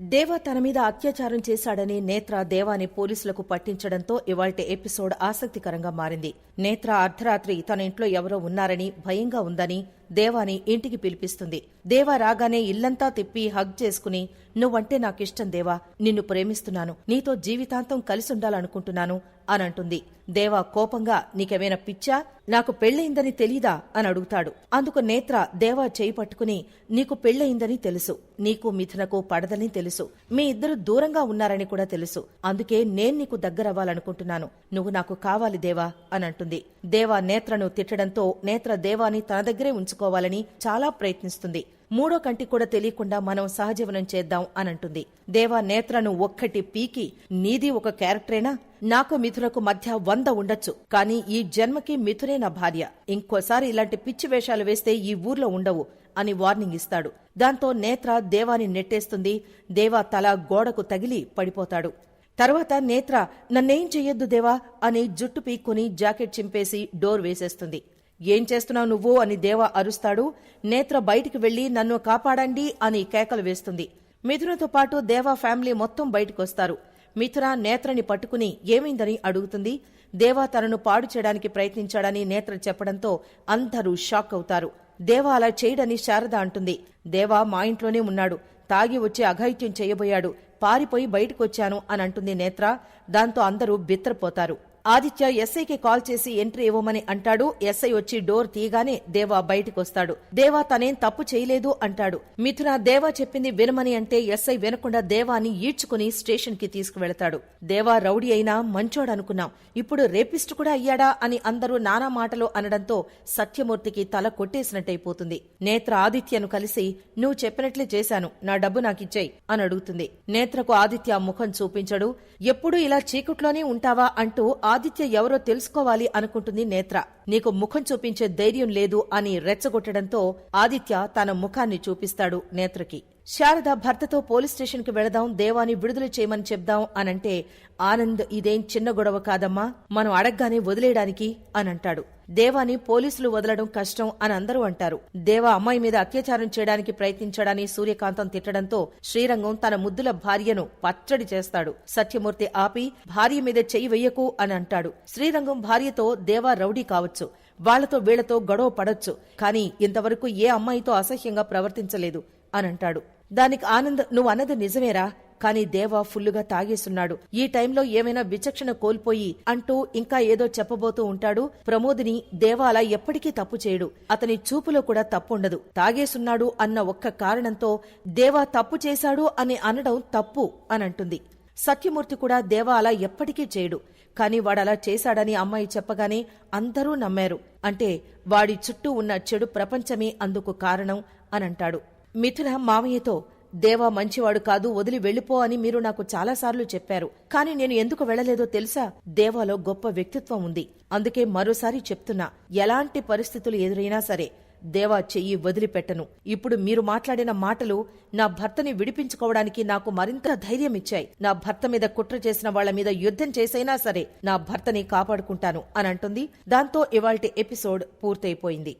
దేవా తన మీద అత్యాచారం చేశాడని నేత్ర దేవాని పోలీసులకు పట్టించడంతో ఇవాల్టి ఎపిసోడ్ ఆసక్తికరంగా మారింది. నేత్ర అర్ధరాత్రి తన ఇంట్లో ఎవరో ఉన్నారని భయంగా ఉందని దేవాని ఇంటికి పిలిపిస్తుంది. దేవా రాగానే ఇల్లంతా తిప్పి హగ్ చేసుకుని నువ్వంటే నాకిష్టం దేవా నిన్ను ప్రేమిస్తున్నాను. నీతో జీవితాంతం కలిసి ఉండాలనుకుంటున్నాను అని అంటుంది దేవా కోపంగా నీకేమైనా పిచ్చా? నాకు పెళ్ళయిందని తెలీదా? అని అడుగుతాడు. అందుకు నేత్ర దేవా చేయి పట్టుకుని నీకు పెళ్ళయిందని తెలుసు. నీకు మిథునకు పడదని తెలుసు. మీ ఇద్దరు దూరంగా ఉన్నారని కూడా తెలుసు. అందుకే నేను నీకు దగ్గరవ్వాలనుకుంటున్నాను. నువ్వు నాకు కావాలి దేవా అని అంటుంది దేవా నేత్రను తిట్టడంతో నేత్ర దేవాని తన దగ్గరే ఉంచుకోవాలని చాలా ప్రయత్నిస్తుంది. మూడో కంటి కూడా తెలియకుండా మనం సహజీవనం చేద్దాం అనంటుంది. దేవా నేత్రను ఒక్కటి పీకి నీది ఒక క్యారెక్టరేనా? నాకు మిథులకు మధ్య వంద ఉండొచ్చు కానీ ఈ జన్మకి మిథునే నా భార్య. ఇంకోసారి ఇలాంటి పిచ్చి వేషాలు వేస్తే ఈ ఊర్లో ఉండవు అని వార్నింగ్ ఇస్తాడు. దాంతో నేత్ర దేవాని నెట్టేస్తుంది. దేవా తల గోడకు తగిలి పడిపోతాడు. తర్వాత నేత్ర నన్నేం చెయ్యొద్దు దేవా అని జుట్టు పీక్కుని జాకెట్ చింపేసి డోర్ వేసేస్తుంది. ఏం చేస్తున్నావు నువ్వు? అని దేవ అరుస్తాడు. నేత్ర బయటికి వెళ్ళి నన్ను కాపాడండి అని కేకలు వేస్తుంది. మిథునతో పాటు దేవా ఫ్యామిలీ మొత్తం బయటకొస్తారు. మిథున నేత్రని పట్టుకుని ఏమైందని? అడుగుతుంది. దేవా తనను పాడు చేయడానికి ప్రయత్నించాడని నేత్ర చెప్పడంతో అందరూ షాక్ అవుతారు. దేవా అలా చేయడని శారద అంటుంది. దేవా మా ఇంట్లోనే ఉన్నాడు. తాగి వచ్చి అఘాయిత్యం చేయబోయాడు. పారిపోయి బయటకొచ్చాను అని అంటుంది నేత్ర. దాంతో అందరూ బిత్తరపోతారు ఆదిత్య ఎస్ఐకి కాల్ చేసి ఎంట్రీ ఇవ్వమని అంటాడు. ఎస్ఐ వచ్చి డోర్ తీయగానే దేవా బయటికొస్తాడు. దేవా తనేం తప్పు చేయలేదు అంటాడు. మిథున దేవా చెప్పింది వినమని అంటే ఎస్ఐ వినకుండా దేవాని ఈడ్చుకుని స్టేషన్కి తీసుకువెళతాడు. దేవా రౌడీ అయినా మంచోడనుకున్నాం. ఇప్పుడు రేపిస్ట్ కూడా అయ్యాడా అని అందరూ నానా మాటలు అనడంతో సత్యమూర్తికి తల కొట్టేసినట్టయిపోతుంది. నేత్ర ఆదిత్యను కలిసి నువ్వు చెప్పినట్లే చేశాను. నా డబ్బు నాకిచ్చాయి అని అడుగుతుంది నేత్రకు ఆదిత్య ముఖం చూపించడు. ఎప్పుడూ ఇలా చీకట్లోనే ఉంటావా? అంటూ ఆదిత్య ఎవరో తెలుసుకోవాలి అనుకుంటుంది నేత్ర. నీకు ముఖం చూపించే ధైర్యం లేదు అని రెచ్చగొట్టడంతో ఆదిత్య తన ముఖాన్ని చూపిస్తాడు నేత్రకి. శారద భర్తతో పోలీస్ స్టేషన్కి వెళదాం దేవాని విడుదల చేయమని చెప్దాం అనంటే ఆనంద్ ఇదేం చిన్న గొడవ కాదమ్మా మనం అడగ్గానే వదిలేయడానికి అనంటాడు. దేవాని పోలీసులు వదలడం కష్టం అని అందరూ అంటారు. దేవా అమ్మాయి మీద అత్యాచారం చేయడానికి ప్రయత్నించాడని సూర్యకాంతం తిట్టడంతో శ్రీరంగం తన ముద్దుల భార్యను పచ్చడి చేస్తాడు. సత్యమూర్తి ఆపి భార్య మీద చెయ్యి వెయ్యకు అని అంటాడు. శ్రీరంగం భార్యతో దేవా రౌడీ కావచ్చు వాళ్ళతో వీళ్ళతో గొడవ పడొచ్చు కానీ ఇంతవరకు ఏ అమ్మాయితో అసహ్యంగా ప్రవర్తించలేదు. అనంటాడు. దానికి ఆనంద్ నువ్వు అన్నది నిజమేరా కానీ దేవా ఫుల్లుగా తాగేసున్నాడు ఈ టైంలో ఏమైనా విచక్షణ కోల్పోయి అంటూ ఇంకా ఏదో చెప్పబోతూ ఉంటాడు. ప్రమోదిని దేవ అలా ఎప్పటికీ తప్పు చేయడు. అతని చూపులో కూడా తప్పుండదు. తాగేసున్నాడు అన్న ఒక్క కారణంతో దేవా తప్పు చేశాడు అని అనడం తప్పు అనంటుంది. సత్యమూర్తి కూడా దేవ అలా ఎప్పటికీ చేయడు. కాని వాడలా చేశాడని అమ్మాయి చెప్పగానే అందరూ నమ్మారు. అంటే వాడి చుట్టూ ఉన్న చెడు ప్రపంచమే అందుకు కారణం అనంటాడు. మిథున మామయ్యతో దేవా మంచివాడు కాదు వదిలి వెళ్ళిపో అని మీరు నాకు చాలాసార్లు చెప్పారు. కానీ నేను ఎందుకు వెళ్ళలేదో తెలుసా? దేవాలో గొప్ప వ్యక్తిత్వం ఉంది. అందుకే మరోసారి చెప్తున్నా ఎలాంటి పరిస్థితులు ఎదురైనా సరే దేవా చెయ్యి వదిలిపెట్టను. ఇప్పుడు మీరు మాట్లాడిన మాటలు నా భర్తని విడిపించుకోవడానికి నాకు మరింత ధైర్యం ఇచ్చాయి. నా భర్త మీద కుట్ర చేసిన వాళ్ళ మీద యుద్ధం చేసైనా సరే నా భర్తని కాపాడుకుంటాను అని అంటుంది. దాంతో ఇవాల్టి ఎపిసోడ్ పూర్తయిపోయింది.